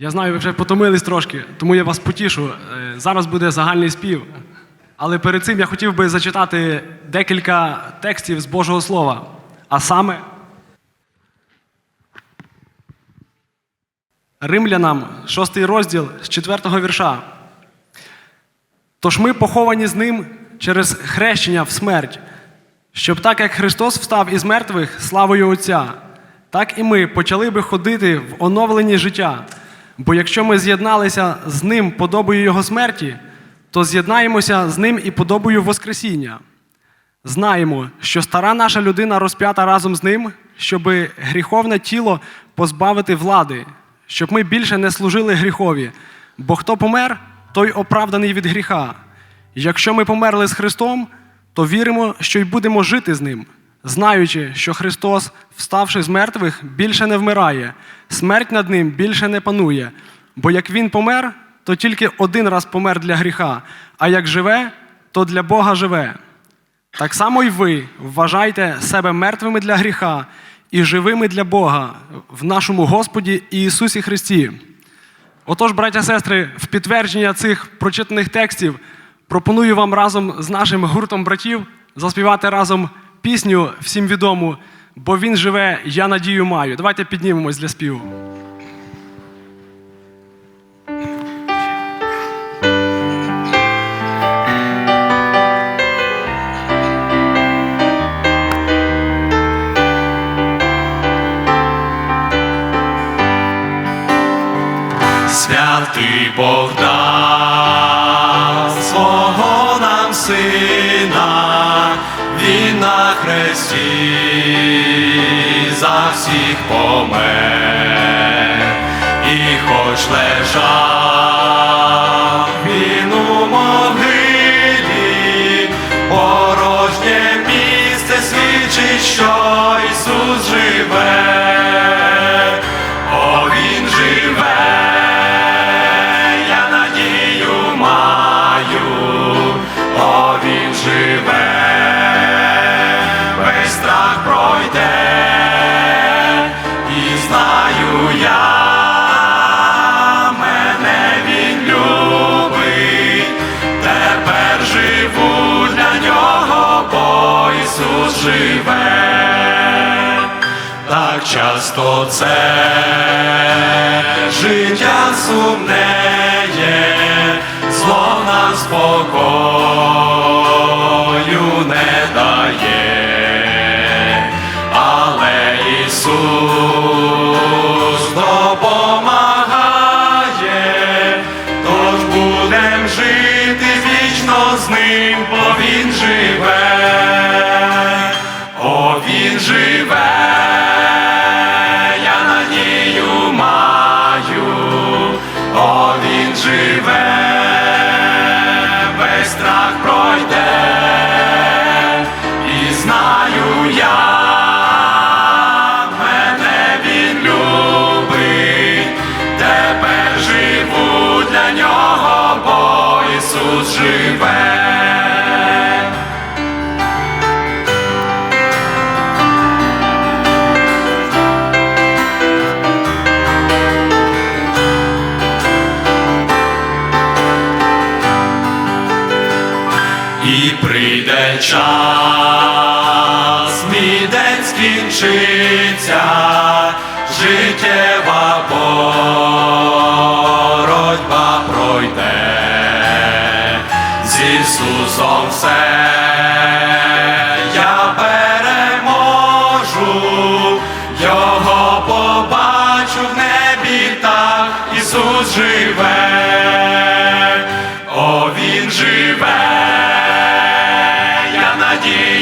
Я знаю, ви вже потомились трошки, тому я вас потішу. Е, Зараз буде загальний спів. Але перед цим я хотів би зачитати декілька текстів з Божого Слова. А саме Римлянам, 6 розділ з 4 вірша. Тож ми поховані з ним через хрещення в смерть, щоб так як Христос встав із мертвих славою Отця, так і ми почали би ходити в оновленні життя. Бо якщо ми з'єдналися з ним подобою Його смерті, то з'єднаємося з ним і подобою Воскресіння. Знаємо, що стара наша людина розп'ята разом з ним, щоб гріховне тіло позбавити влади, щоб ми більше не служили гріхові. Бо хто помер, той оправданий від гріха. Якщо ми померли з Христом, то віримо, що й будемо жити з ним, знаючи, що Христос, вставши з мертвих, більше не вмирає, смерть над ним більше не панує. Бо як він помер, то тільки один раз помер для гріха, а як живе, то для Бога живе. Так само й ви вважайте себе мертвими для гріха і живими для Бога в нашому Господі Ісусі Христі. Отож, браття сестри, в підтвердження цих прочитаних текстів пропоную вам разом з нашим гуртом братів заспівати разом пісню всім відому, бо він живе, я надію маю. Давайте піднімемось для співу. Святий Бог дав свого нам він на хресті за всіх помер, і хоч лежав він у могилі, порожнє місце свідчить, що Ісус живе. Знаю я, мене він любить, тепер живу для нього, бо Ісус живе. Так часто це життя сумнеє, зло нам спокою Ісус живе. І прийде час, мій день скінчиться, життєва боротьба Ісусом все. Я переможу, Його побачу в небі так, Ісус живе, о, Він живе, я надію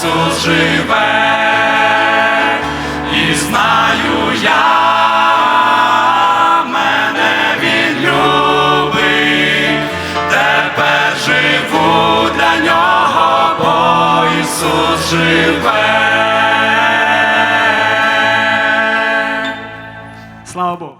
Ісус живе, і знаю я, Ісус живе. Слава Богу.